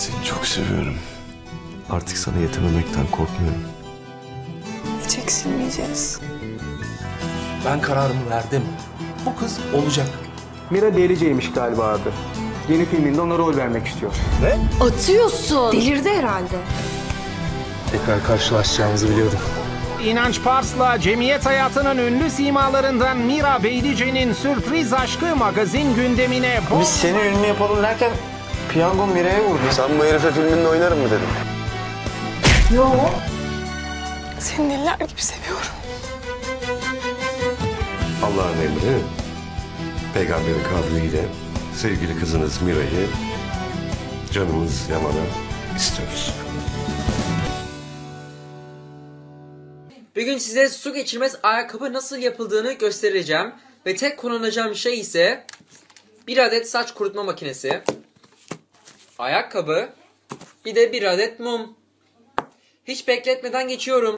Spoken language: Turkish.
Seni çok seviyorum. Artık sana yetememekten korkmuyorum. Hiç eksilmeyeceğiz. Ben kararımı verdim. Bu kız olacak. Mira Delice'ymiş galiba adı. Yeni filminde ona rol vermek istiyor. Atıyorsun. Delirdi herhalde. Tekrar karşılaşacağımızı biliyordum. İnanç Pars'la cemiyet hayatının ünlü simalarından Mira Beylice'nin sürpriz aşkı magazin gündemine Biz seni ünlü yapalım derken piyango Mira'ya vurdu. Sen bu herife filminde oynarım mı dedim. Seni deliler gibi seviyorum. Allah'ın emri peygamberin kavliyle sevgili kızınız Mira'yı canımız Yaman'a istiyoruz. Bugün size su geçirmez ayakkabı nasıl yapıldığını göstereceğim. Ve tek kullanacağım şey ise bir adet saç kurutma makinesi, ayakkabı, bir de bir adet mum. Hiç bekletmeden geçiyorum.